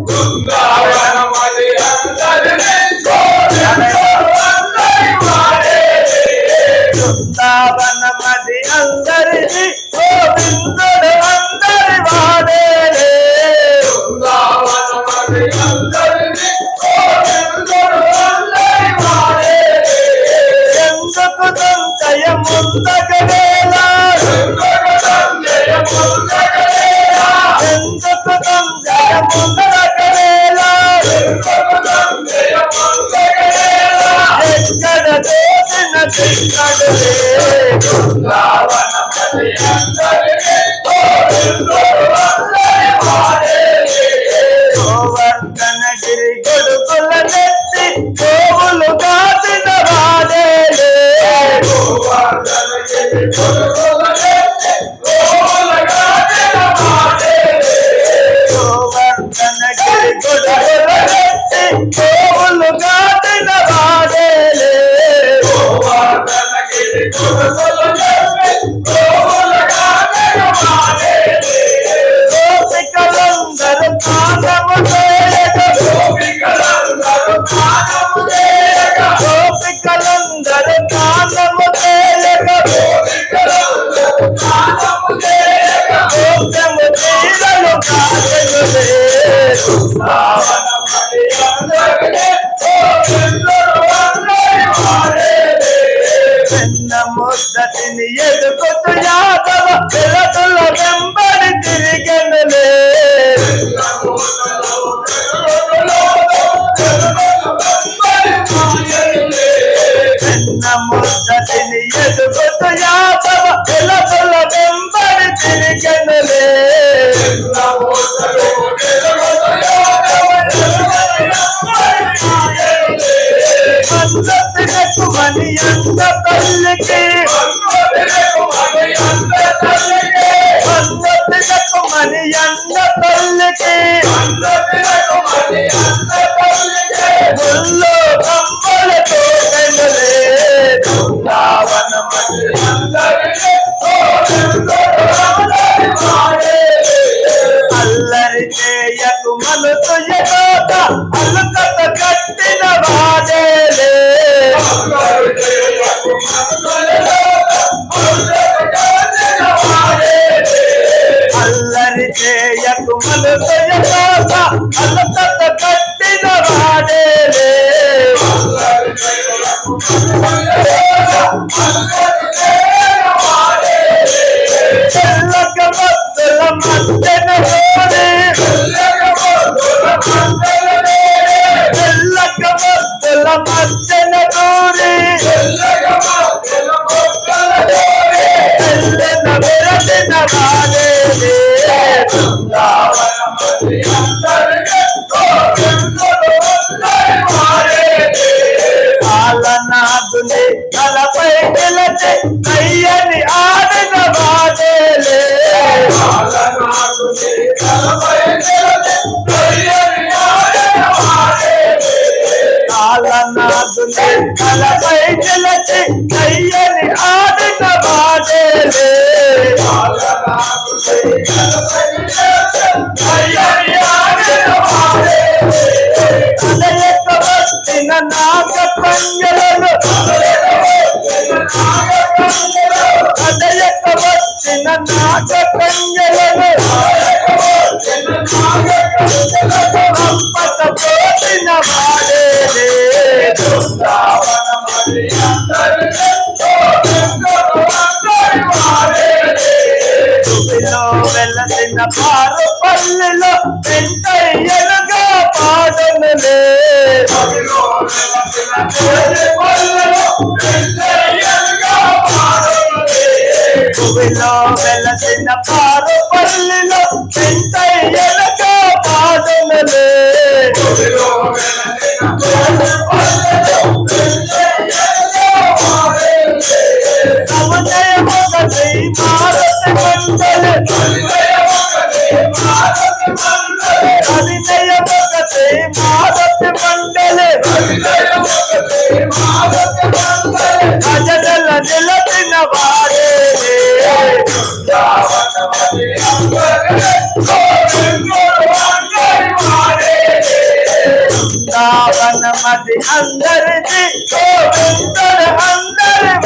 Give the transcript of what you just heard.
బృందావనమది అందరినీ అందరి వాడే బృందావనమది అందరిది గోవిందుడు అందరి వాడేలే బృందావనమది అందరినీ గోవిందుడు అందరి వాడే ఎందుకు సంచయ ముందగలేలా ఎందుకు సంచయ ముందగలేలా ఎక్కడ దోచిన తిక్కడలే గోవర్ధనగిరి గొడుగుల నెత్తి గోవులు కాచిన వాడేలే ముద్దతిని ఎదుగుతు యాదవ పిలతుల వెంబడి తిరిగెనులే. ముద్దతిని ఎదుగుతు యాదవ పిలతుల వెంబడి తిరిగెనులే మందతినకు మని అంత తల్లికి. మందతినకు మని అంత తల్లికి. ಅಲ್ಲರಿದೆಯದು ಮನಸ್ಸು ಯೋಗ ಅಲ್ಲಕತ ಕಟ್ಟಿನ ಬಾದೇಲೆ ಅಲ್ಲರಿದೆಯದು ಮನಸ್ಸು ಯೋಗ ಅಲ್ಲಕತ పాలనాథుని తలపై నిలచి అయ్యని ఆడిన వాడేలే పాలనాథుని తలపై నిలచి అయ్యని ఆడిన వాడేలే అదయక వెలసిన పారు పల్లెలో పెంటయ్యలుగా పాడనులే తుమిలో వెలసిన పారు పల్లెలో పెంటయ్యలుగా పాడనులే भजन दिलत नवारे रावण मत अंदर जी अंदर अंदर